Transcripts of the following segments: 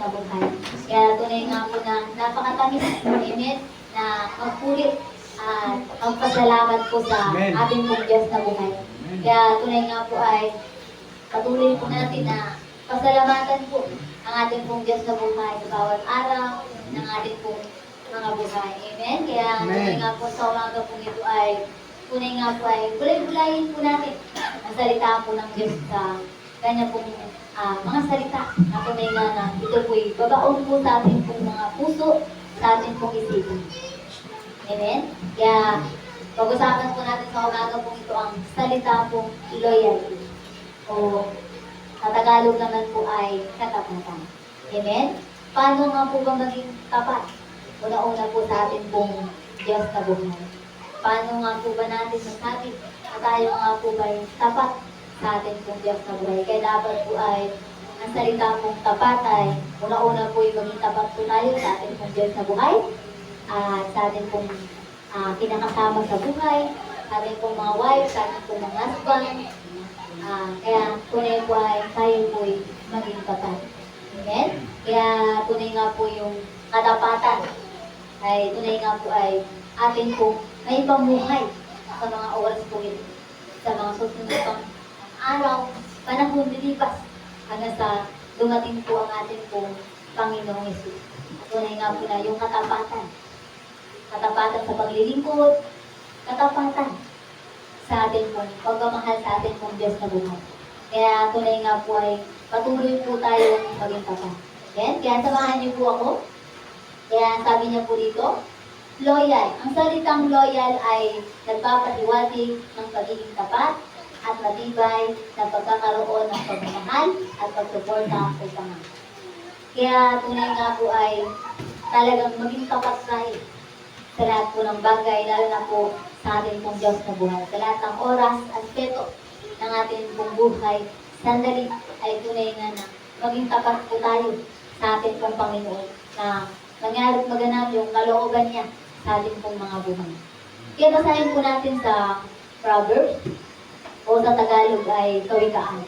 na buhay. Kaya tunay nga po na napakatamis, amen, na magpulit at magpasalamat po sa Amen. ating pong Diyos na buhay. Kaya tunay nga po ay patuloy po natin na pasalamatan po ang ating pong Diyos na buhay sa bawat araw ng ating pong mga buhay. Amen? Kaya Amen. tunay nga po sa umaga po ito ay tunay nga po ay bulay-bulayin po natin ang salita po ng Diyos sa kanya pong ah, mga salita na tunay nga na ito po'y babaon po sa ating pong mga puso, sa ating pong isipan. Amen? Kaya pag-usapan po natin sa umaga po ito ang salita pong loyalty. O sa Tagalog naman po ay katapatan. Amen? Paano nga po ba maging tapat? Una-una po sa ating pong Diyos na buhay. Paano nga po ba natin masabi na tayo nga po ba tapat sa ating pong Diyos buhay? Kaya dapat po ay ang salita pong tapat ay una-una po yung maging tapat po tayo sa ating pong Diyos na buhay at sa ating pong ah, kinakasama sa buhay, sa ating pong mga wife, sa ating pong mga husband, Ah, kaya tunay po ay tayo po maging tapat. Amen? Kaya tunay nga po yung katapatan ay tunay nga po ay atin po may pamuhay sa mga oras po ito. Sa mga susunod pang araw, panahon lilipas hanggang sa dumating po ang ating pong Panginoong Yesus. Tunay nga po na yung katapatan. Katapatan sa paglilingkod, katapatan sa ating pong pagmamahal sa ating pong Diyos na buhay. Kaya tunay nga po ay patuloy po tayo maging tapat. Yan, kaya samahan niyo po ako. Kaya sabi niya po dito, loyal. Ang salitang loyal ay nagpapatiwatig ng pagiging tapat at matibay na pagkakaroon ng pagmamahal at pagsuporta sa Panginoon. Kaya tunay nga po ay talagang maging tapat tayo sa lahat po ng bagay, lalo na po sa ating pong Diyos na buhay. Sa lahat ng oras, aspeto ng ating pong buhay, sandali ay tunay nga na maging tapat po tayo sa ating pong Panginoon na mangyari maganap yung kalooban niya sa ating pong mga buhay. Kaya basahin po natin sa Proverbs o sa Tagalog ay Kawikaan.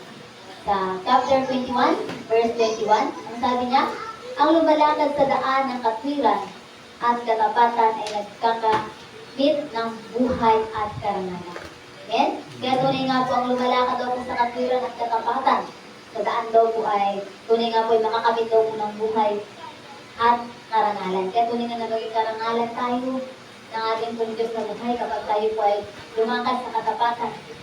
Sa chapter 21, verse 21, ang sabi niya, ang lumalakad sa daan ng katwiran at katapatan ay nagkakamit ng buhay at karangalan. Amen? Kaya tunay nga po ang lumalakad daw po sa katwiran at katapatan. Sa daan daw po ay tunay nga po ay makakamit daw po ng buhay at karangalan. Kaya tunay nga na maging karangalan tayo ng ating pong Diyos na buhay kapag tayo po ay lumakad sa katapatan at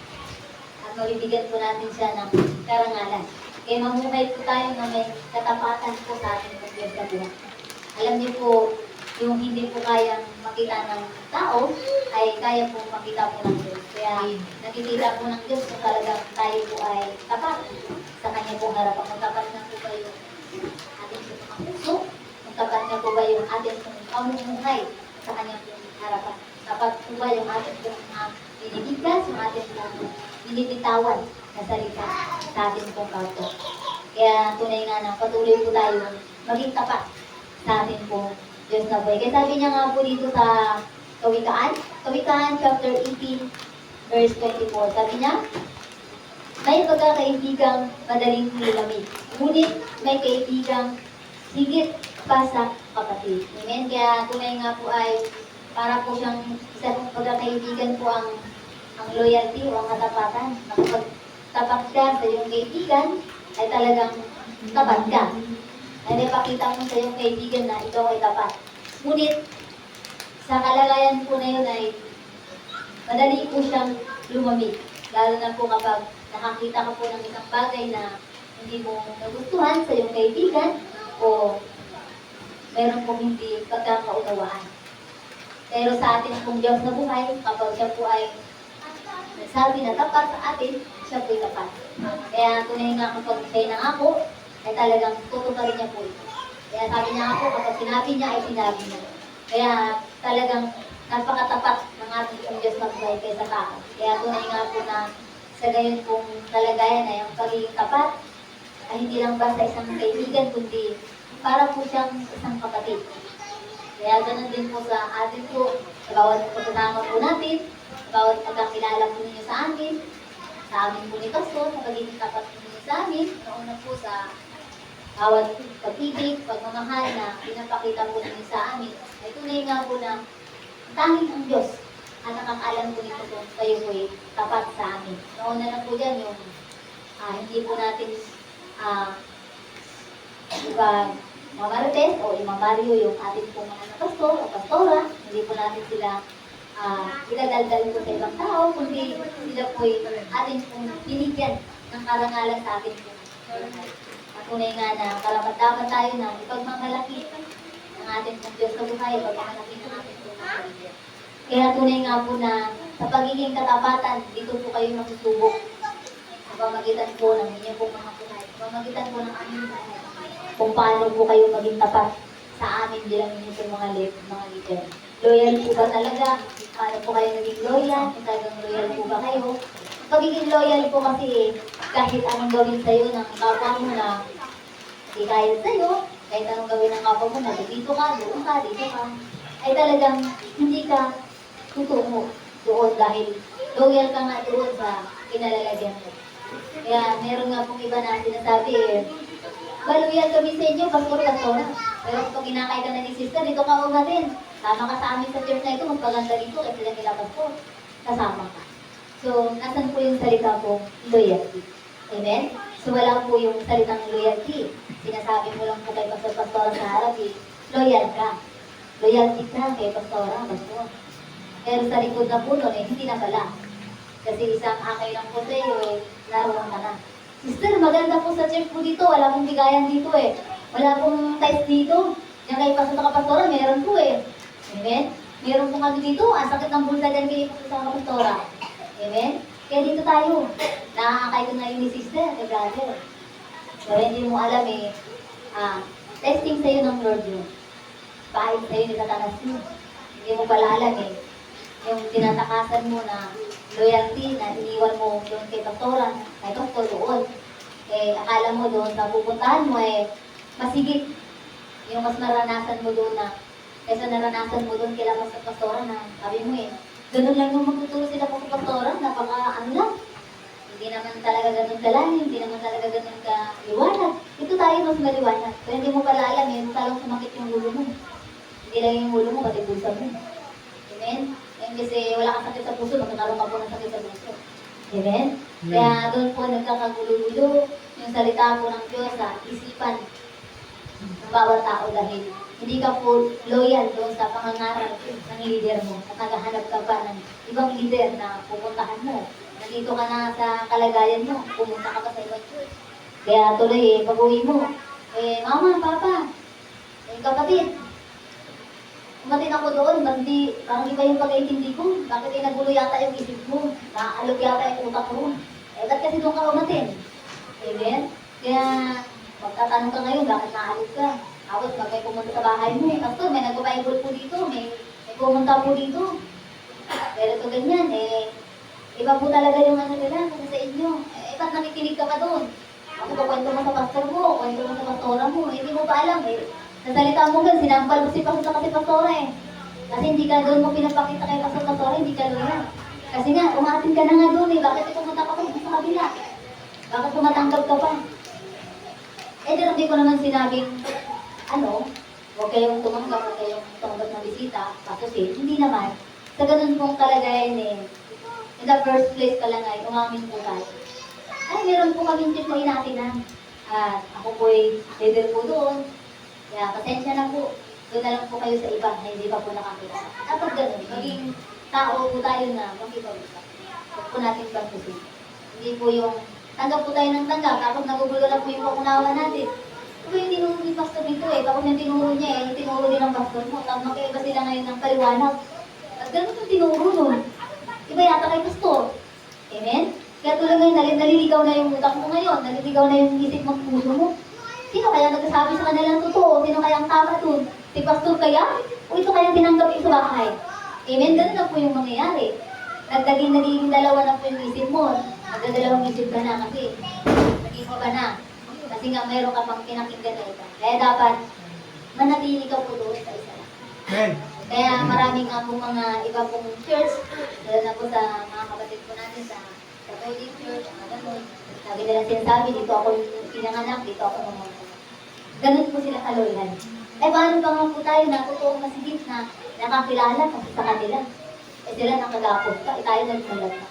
mabibigyan po natin siya ng karangalan. Kaya mamuhay po tayo na may katapatan po sa ating pong Diyos na buhay. Alam niyo po, yung hindi po kayang makita ng tao, ay kaya po makita po ng Diyos. Kaya nakikita po ng Diyos kung talagang tayo po ay tapat sa Kanya pong harapan. Kung tapat na po yung ating puso, kung tapat na po ba yung ating pamumuhay sa Kanyang pong harapan. Tapat po ba yung ating pong uh, binibigkas, yung ating pong binibitawan na salita sa ating pong kapwa. Kaya tunay nga na patuloy po tayo maging tapat sa ating pong Diyos na buhay. Kaya sabi niya nga po dito sa Kawikaan, Kawikaan chapter 18, verse 24. Sabi niya, may pagkakaibigang madaling nilamig, ngunit may kaibigang higit pa sa kapatid. Amen? Kaya tunay nga po ay para po siyang isa pong pagkakaibigan po ang ang loyalty o ang katapatan. Na kapag tapat ka sa iyong kaibigan, ay talagang tapat ka. Ay napakita mo sa iyong kaibigan na ikaw ay tapat. Ngunit, sa kalagayan po na yun ay madali po siyang lumamig. Lalo na po kapag nakakita ka po ng isang bagay na hindi mo nagustuhan sa iyong kaibigan o meron pong hindi pagkakaunawaan. Pero sa atin pong Diyos na buhay, kapag siya po ay nagsabi na tapat sa atin, siya po'y tapat. Kaya tunay nga kapag siya nangako, ay talagang tutuparin niya po. Kaya sabi niya ako, kapag sinabi niya, ay sinabi niya. Kaya talagang napakatapat ng ating pong Diyos buhay kaysa tao. Kaya tunay nga po na sa gayon pong kalagayan ay ang pagiging tapat ay hindi lang basta isang kaibigan, kundi para po siyang isang kapatid. Kaya ganun din po sa atin po, sa bawat pagkasama po natin, bawat pagkakilala po ninyo sa amin, sa amin po ni Pastor, sa pagiging tapat po ninyo sa amin, nauna po sa bawat pag-ibig, pagmamahal na pinapakita po ninyo sa amin, ay tunay nga po na tanging ang Diyos ang nakakaalam po nito kung kayo po ay tapat sa amin. Nauna na po dyan yung ah, hindi po natin ah, iba mamarites o imamaryo yung ating po mga pastor o pastora, hindi po natin sila ah idadaldal po sa ibang tao, kundi sila po ay ating pong binigyan ng karangalan sa ating po. At tunay nga na karapat dapat tayo na ipagmamalaki ang ating pong Diyos sa buhay, ipagmamalaki ang ating pong. Kaya tunay nga po na sa pagiging katapatan, dito po kayo masusubok sa pamagitan po ng inyong pong mga buhay, sa pamagitan po ng aming buhay, kung paano po kayo maging tapat sa amin bilang inyong mga lead, mga leader. Loyal po ba talaga? Paano po kayo naging loyal? Kung talagang loyal po ba kayo? Pagiging loyal po kasi kahit anong gawin sa'yo ng kapwa mo na hindi kaya sa'yo, kahit anong gawin ng kapwa mo na dito ka, doon ka, dito ka, ay talagang hindi ka tutungo doon dahil loyal ka nga doon sa kinalalagyan mo. Kaya meron nga pong iba na sinasabi eh, Maluyan kami sa inyo, pastor pastor. Pero kung kinakay ka na ni sister, dito ka umatin. Tama ka sa amin sa church na ito, mas maganda dito kasi sila nila pastor. Kasama ka. So, nasan po yung salita po? Loyalty. Amen? So, wala po yung salitang loyalty. Sinasabi mo lang po kay pastor pastora sa harap eh, loyal ka. Loyalty ka kay pastora, pastor. Pero sa likod na po nun, eh, hindi na pala. Kasi isang akay lang po sa'yo, eh, naroon ka na. Sister, maganda po sa church po dito. Wala pong bigayan dito eh. Wala pong ties dito. Yan kay pastor na kapastora, meron po eh. Amen? Meron pong ano dito. Ang sakit ng bulsa dyan kay pastor na kapastora. Amen? Kaya dito tayo. Nakakakay ko na yun ni sister, kay brother. Pero hindi mo alam eh. Ah, testing sa'yo ng Lord yun. Pahit sa'yo ni Satanas yun. Hindi mo pala alam eh. Yung tinatakasan mo na loyalty na iniwan mo doon kay Pastora, kay Pastor doon. Eh, akala mo doon sa pupuntahan mo eh, masigit yung mas naranasan mo doon na kaysa naranasan mo doon kila mas Pastora na sabi mo eh, ganun lang yung magtuturo sila po sa Pastora, napaka ano lang. Hindi naman talaga ganun kalalim, hindi naman talaga ganun ka liwanag. Ito tayo mas maliwanag. Pero hindi mo pala alam eh, talong sumakit yung ulo mo. Hindi lang yung ulo mo, pati pusa mo. Amen? Yan kasi wala kang sakit sa puso, magkakaroon ka po ng sakit sa puso. Amen? Kaya doon po nagkakagulo-gulo yung salita po ng Diyos sa isipan ng bawat tao dahil hindi ka po loyal doon sa pangangaral ng leader mo at naghahanap ka pa ng ibang leader na pupuntahan mo. Nandito ka na sa kalagayan mo, pumunta ka pa sa ibang church. Kaya tuloy eh, pag uwi mo, eh, mama, papa, eh, kapatid, Umatin ako doon, ba't di, parang iba yung pag-iintindi ko. Bakit eh nagulo yata yung isip ko? Naaalog yata yung utak ko. Eh, ba't kasi doon ka umatin? Amen? Kaya, magtatanong ka ngayon? Tapos, pag may pumunta sa bahay mo, Pastor, may nag-bible po dito, may, may pumunta po dito. Pero ito ganyan, eh, iba po talaga yung ano nila, kung sa inyo. Eh, ba't nakikinig ka pa doon? Ako pa kwento mo sa pastor mo, kwento mo sa pastora mo, hindi mo pa alam eh. Sa salita mo gan, sinampal mo si pastor kasi pastora eh. Kasi hindi ka doon mo pinapakita kay pastor pastora, hindi ka loyal. Kasi nga, umatin ka na nga doon eh, bakit pumunta ka pa sa kabila? Bakit tumatanggap ka pa? Eh, hindi ko naman sinabing, ano, huwag kayong tumanggap, huwag kayong tumanggap ng bisita, tapos eh, hindi naman. Sa ganun pong kalagayan eh, in the first place pa lang ay umamin po tayo. Ay, meron po kami church na inatinan. At ako po ay leader po doon. Kaya pasensya na po. Doon na lang po kayo sa iba na hindi pa po nakakita. Dapat ganun. Maging tao po tayo na makipag-usap. Huwag po natin pagpusin. Hindi po yung tanggap po tayo ng tanggap. Tapos nagugulo na po yung pakunawa natin. Ito yung tinuro ni Pastor dito eh. Tapos yung tinuro niya eh. Yung tinuro din ng Pastor mo. Tapos magkaiba sila ngayon ng paliwanag. At ganun yung tinuro nun. Iba yata kay Pastor. Amen? Kaya tulad ngayon, nal- naliligaw na yung utak mo ngayon, naliligaw na yung isip mo, puso mo. Sino kaya nagsasabi sa kanilang totoo? Sino kaya ang tama dun? Si Pastor kaya? O ito kaya tinanggap sa bahay? Amen? Ganun na po yung mangyayari. Nagdaging nagiging dalawa na po yung isip mo. Nagdadalawang isip ka na kasi naging iba na. Kasi nga mayroon ka pang pinakinggan na iba. Kaya dapat manatili ka po doon sa isa lang. Amen. Kaya maraming nga po mga iba pong church, lalo na po sa mga kapatid po natin sa Catholic Church, mga ganun. Sabi nila sinasabi, dito ako yung pinanganak, dito ako naman. Ganun po sila kaloyal. Eh, paano pa nga po tayo na totoong masigit na nakakilala kasi sa kanila? Eh, sila nakagapot ka, eh, tayo nagmulat na.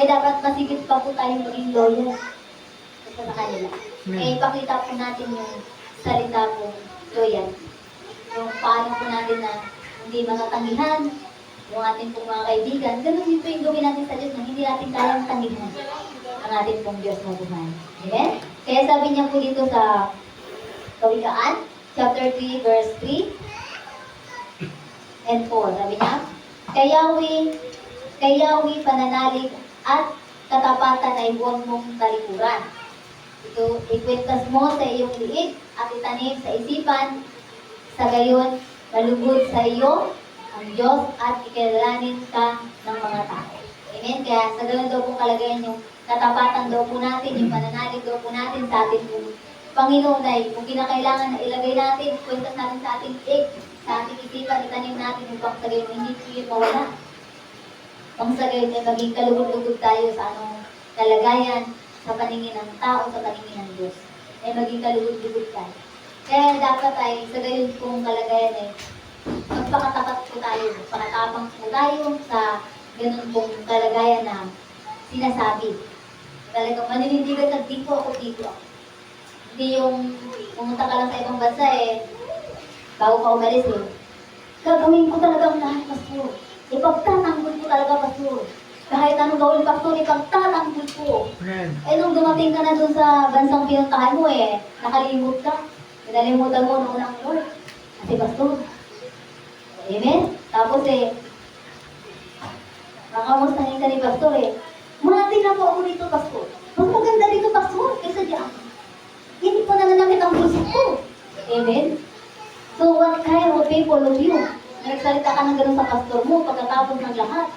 Eh, dapat masigit pa po tayo maging loyal sa sa kanila. Eh, ipakita po natin yung salita po loyal. Yung paano po natin na hindi matatangihan, yung ating pong mga kaibigan, ganun din po yung gawin natin sa Diyos na hindi natin kayang tangihan ang ating pong Diyos na buhay. Amen? Kaya sabi niya po dito sa Kawikaan, chapter 3, verse 3 and 4. Sabi niya, Kay Yahweh, kay Yahweh pananalig at katapatan ay huwag mong talikuran. Ito, ikwintas mo sa iyong liig at itanim sa isipan, sa gayon, malugod sa iyo ang Diyos at ikilalanin ka ng mga tao. Amen? Kaya sa ganun daw po kalagayan yung katapatan daw po natin, yung pananalig daw po natin sa ating pong Panginoon ay kung kinakailangan na ilagay natin, kwentas natin sa ating liig, sa ating isipan, itanim natin upang sa gayon hindi po yun mawala. Pang sa gayon ay maging kalugod-lugod tayo sa anong kalagayan, sa paningin ng tao, sa paningin ng Diyos. Ay maging kalugod-lugod tayo. Kaya dapat ay sa gayon pong kalagayan ay magpakatapat po tayo, magpakatapang po tayo sa ganun pong kalagayan na sinasabi. Talagang maninindigan na dito ako, dito ako. Hindi yung pumunta ka lang sa ibang bansa eh, bago ka umalis eh. Gagawin ko talaga ang lahat, Pastor. Ipagtatanggol ko talaga, Pastor. Kahit anong gawin, Pastor, ipagtatanggol ko. Amen. Eh, nung dumating ka na dun sa bansang pinuntahan mo eh, nakalimot ka. Pinalimutan mo nung unang Lord. Kasi Pastor. Amen? Tapos eh, makamustahin ka ni Pastor eh. Mati na po ako dito, Pastor. Mas maganda dito, Pastor, kaysa diyan. Hindi po nananakit ang puso ko. Amen? So, what kind of people of you? Nagsalita ka ng ganun sa pastor mo pagkatapos ng lahat.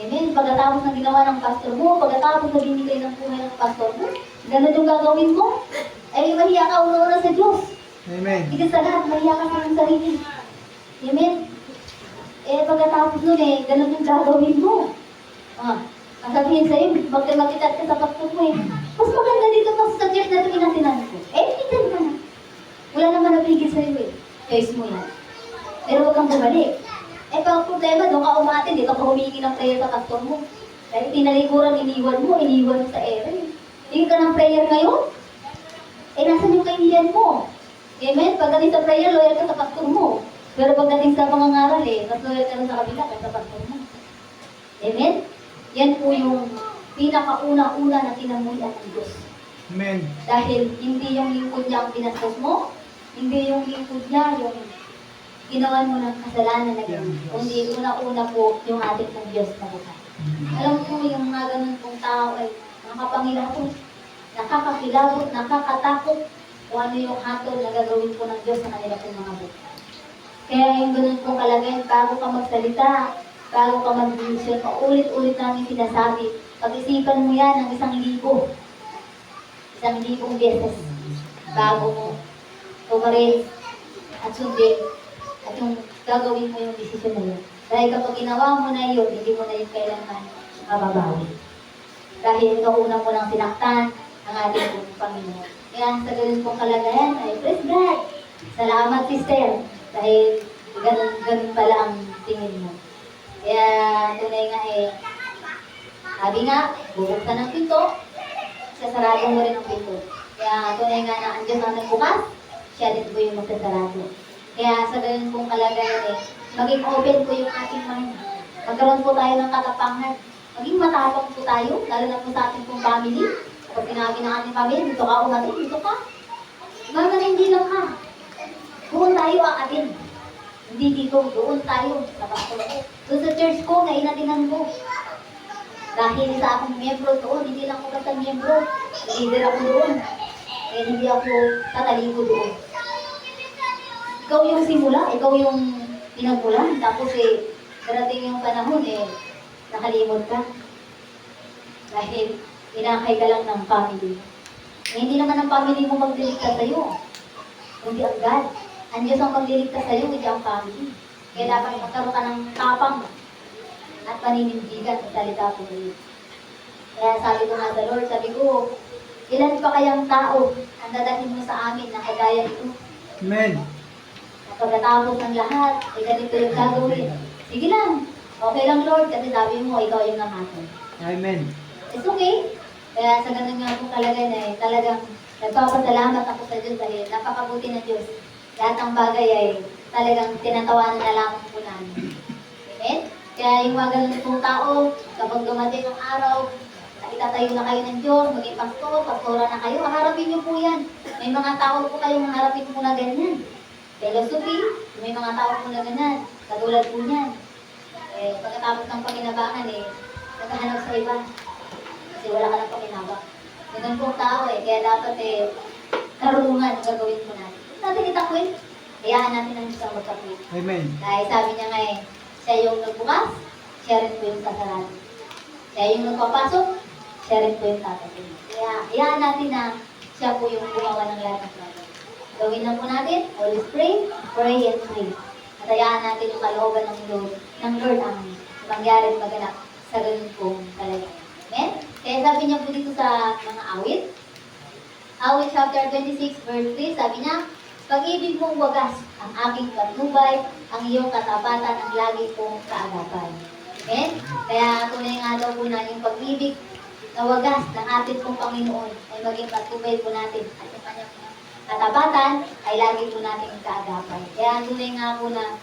Amen? Pagkatapos ng ginawa ng pastor mo, pagkatapos na binigay ng buhay ng pastor mo, ganun yung gagawin mo. Eh, mahiya ka una-una sa Diyos. Amen. Higit sa lahat, mahiya ka sa sarili. Amen? Eh, pagkatapos nun eh, ganun yung gagawin mo. Ah, ang sabihin sa'yo, bakit makitat ka sa pastor mo eh. Mas maganda dito pa sa church na ito inatinan ko. Eh, itan ka na. Wala naman napigil sa'yo eh. Choice mo yan. Pero huwag kang bumalik. Eh, pag problema, doon ka umatin, dito ka humingi ng prayer sa pastor mo. Dahil tinalikuran, iniwan mo, iniwan mo sa ere. Hindi ka ng prayer ngayon? Eh, nasan yung kaibigan mo? Amen? Pagdating sa prayer, loyal ka sa pastor mo. Pero pagdating sa pangangaral, eh, mas loyal ka rin sa kabila kaysa sa pastor mo. Amen? Yan po yung pinakauna-una na kinamuyan ng Diyos. Amen. Dahil hindi yung lingkod niya ang pinastos mo, hindi yung lingkod niya yung ginawan mo ng kasalanan na gano'n. Kundi una-una po yung ating ng Diyos na buhay. Alam po yung mga ganun pong tao ay nakapangilabot, nakakakilabot, nakakatakot kung ano yung hatol na gagawin po ng Diyos sa kanila pong mga buhay. Kaya yung ganun pong kalagayan, bago ka magsalita, bago ka mag-decision, paulit-ulit namin sinasabi, pag-isipan mo yan ng isang libo, isang libong beses, bago mo tumarin at sundin at yung gagawin mo yung desisyon na yun. Dahil kapag ginawa mo na yun, hindi mo na yun kailangan mababawi. Dahil ikaw una mo lang sinaktan ang ating pong Panginoon. Kaya sa ganun pong kalagayan ay, praise God! Salamat, sister! Dahil ganun, ganun pala ang tingin mo. Kaya tunay nga eh, sabi nga, bubuksan ng pinto, sasarado mo rin ang pinto. Kaya tunay nga na ang Diyos ang nagbukas, siya din po yung magsasarado. Kaya sa ganun pong kalagayan eh, maging open po yung ating mind. Magkaroon po tayo ng katapangan. Maging matapang po tayo, lalo na po sa ating pong family. Kapag sinabi ng ating family, dito ka umatin, dito ka. Ngayon hindi lang ka. Doon tayo aatin. Hindi dito, doon tayo sa ko. Doon sa church ko, na inatinan ko. Dahil sa akong miyembro doon, hindi lang ako basta miyembro. Leader ako doon. Eh, hindi ako tataligo doon. Ikaw yung simula, ikaw yung pinagmulan. Tapos eh, darating yung panahon eh, nakalimot ka. Dahil inakay ka lang ng family. Eh, hindi naman ang family mo magliligtas sa'yo. Kundi ang God. Ang Diyos ang magliligtas sa'yo, hindi ang family. Kaya dapat magkaroon ka ng tapang at paninindigan sa salita po ngayon. Kaya sabi ko nga sa Lord, sabi ko, ilan pa kayang tao ang dadahin mo sa amin na kagaya nito? Amen. At pagkatapos ng lahat, ay ganito yung gagawin. Sige lang. Okay lang, Lord, kasi sabi mo, ikaw yung namaton. Amen. It's okay. Kaya sa ganun nga po kalagay na eh, talagang nagpapasalamat ako sa Diyos dahil napakabuti ng Diyos. Lahat ng bagay ay talagang tinatawanan na lamang po namin. Amen? Kaya yung mga ganun pong tao, kapag dumating ang araw, itatayo na kayo ng Diyos, maging pastor, pastora na kayo, harapin niyo po yan. May mga tao po kayong harapin po na ganyan. Philosophy, may mga tao po na ganyan. Katulad po niyan. Eh, pagkatapos ng panginabangan eh, naghahanap sa iba. Kasi wala ka ng pakinabang. Ganun pong tao eh, kaya dapat eh, karunungan ang gagawin po natin. Natin itakwin. Hayaan natin ang Diyos ang magkakwin. Amen. Dahil sabi niya nga eh, siya yung nagbukas, siya rin po yung sasarado. Siya yung nagpapasok, siya rin po yung tatapin. Kaya hayaan natin na siya po yung gumawa ng lahat ng bagay. Gawin lang po natin, always pray, pray and pray. At hayaan natin yung kalooban ng Lord, ng Lord ang mangyari at maganap sa ganun pong kalagayan. Amen? Kaya sabi niya po dito sa mga awit, awit chapter 26 verse 3, sabi niya, Pag-ibig mong wagas ang aking patnubay, ang iyong katapatan ang lagi kong kaagapan. Amen? Kaya tunay nga daw po na yung pag-ibig na wagas ng ating pong Panginoon ay maging patnubay po natin at katapatan ay lagi po nating kaagapan. Kaya tunay nga po na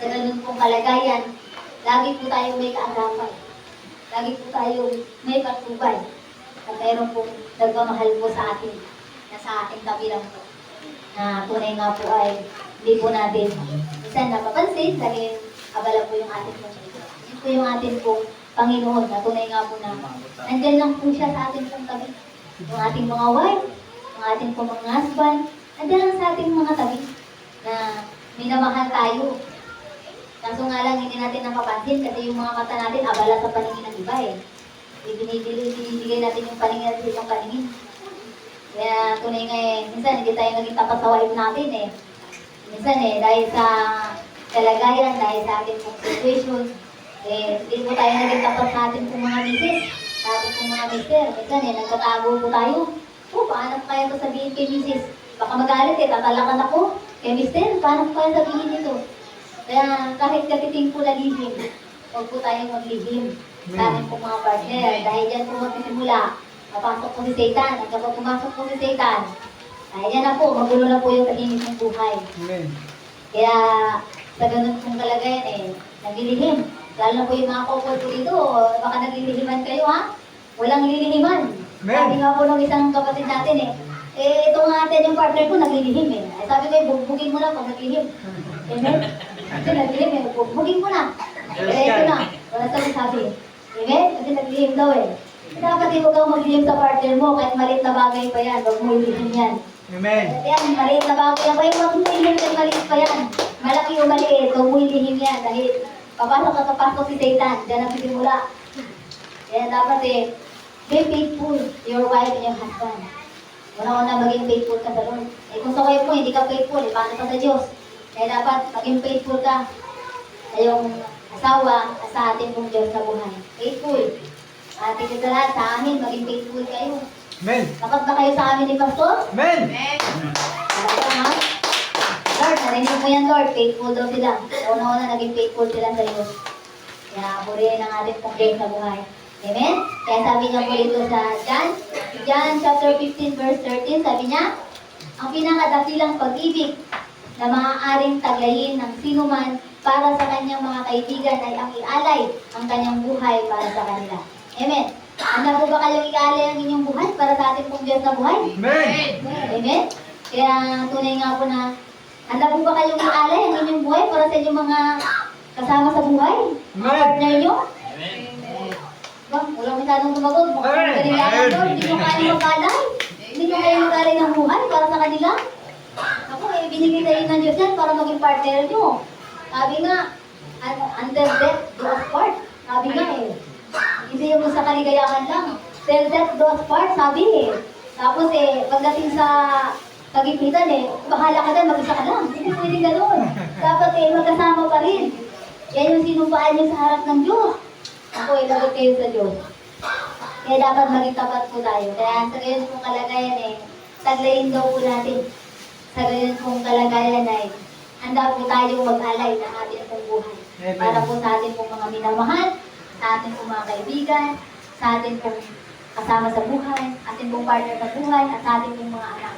sa ganun pong kalagayan, lagi po tayo may kaagapan. Lagi po tayo may patnubay. At mayroon pong nagmamahal po sa atin na sa ating tabi lang po na tunay nga po ay hindi po natin minsan napapansin dahil abala po yung ating pong. Yun po yung ating pong Panginoon na tunay nga po na nandyan lang po siya sa ating pong tabi. Yung ating mga wife, ating pong mga husband, nandyan lang sa ating mga tabi na minamahal tayo. Kaso nga lang hindi natin napapansin kasi yung mga mata natin abala sa paningin ng iba eh. Ibinibigay, ibinibigay natin yung paningin at yung paningin. Kaya tunay nga eh, minsan hindi tayo naging tapat sa wife natin eh. Minsan eh, dahil sa kalagayan, dahil sa ating situation, eh, hindi po tayo naging tapat sa ating mga misis, sa ating mga mister. Minsan eh, nagtatago po tayo. Oh, paano ko kaya ito sabihin kay misis? Baka magalit eh, tatalakan ako. Kay mister, paano ko kaya sabihin ito? Kaya kahit katiting po na lihim, huwag po tayong sa ating pong mga partner. Dahil dyan po magsisimula, Papasok po si Satan. At kapag pumasok po si Satan, ay yan na po, magulo na po yung tahimik ng buhay. Amen. Kaya sa ganun pong kalagayan eh, naglilihim. Lalo na po yung mga couple po dito, baka naglilihiman kayo ha? Walang lilihiman. Amen. Sabi nga po ng isang kapatid natin eh, eh ito nga atin yung partner ko naglilihim eh. Ay, sabi ko eh, bugbugin mo lang pag naglilihim. Amen? Kasi naglilihim eh, bugbugin mo na. Eh ito na, wala sabi sabi. Amen? Kasi naglilihim daw eh. Dapat ikaw kang maglihim sa partner mo, kahit maliit na bagay pa yan, huwag mo ilihim yan. Amen. Yan, maliit na bagay yan. Kaya huwag mo ilihim kahit maliit pa yan. Malaki o maliit, huwag mo ilihim yan. Dahil papasok at papasok si Satan, dyan ang sisimula. Kaya dapat eh, be faithful to your wife and your husband. Una-una maging faithful ka sa Lord. Eh kung sa wife mo, hindi ka faithful, eh, paano ka sa Diyos? Kaya dapat maging faithful ka sa iyong asawa at sa ating pong Diyos na buhay. Faithful. At ito sa lahat, sa amin, maging faithful kayo. Amen. Tapat ba kayo sa amin ni Pastor? Amen. Talaga ha? Lord, narinig mo yan Lord, faithful daw sila. Una-una naging faithful sila sa iyo. Kaya purihin ang ating pong Diyos sa buhay. Amen? Kaya sabi niya po dito sa John, John chapter 15 verse 13, sabi niya, ang pinakadakilang pag-ibig na maaaring taglayin ng sinuman para sa kanyang mga kaibigan ay ang ialay ang kanyang buhay para sa kanila. Amen? Handa po ba kayong ialay ang inyong buhay para sa ating pong Diyos na buhay? Amen. Amen? Kaya tunay nga po na handa po ba kayong ialay ang inyong buhay para sa inyong mga kasama sa buhay? Amen. partner nyo? Ba, wala masyadong tumagot. Mukhang Amen. kailangan doon. Hindi nyo kaya mag-alay. Hindi nyo kaya mag-alay ng buhay para sa kanila. Ako, eh, binigay tayo ng Diyos yan para maging partner nyo. Sabi nga, un- under death, do us part. Sabi nga eh. Hindi yung sa kaligayahan lang. Till death do us part, sabi eh. Tapos eh, pagdating sa kagipitan eh, bahala ka dyan, mag-isa ka lang. Hindi pwede ganun. Dapat eh, magkasama pa rin. Yan yung sinumpaan nyo sa harap ng Diyos. Ako, ilagot kayo sa Diyos. Kaya dapat maging tapat po tayo. Kaya sa ngayon pong kalagayan eh, taglayin daw po natin sa ganyan pong kalagayan ay handa po tayong mag-alay ng ating pong buhay. Amen. Para po sa ating pong mga minamahal, sa ating pong mga kaibigan, sa ating pong kasama sa buhay, ating pong partner sa buhay, at sa ating pong mga anak.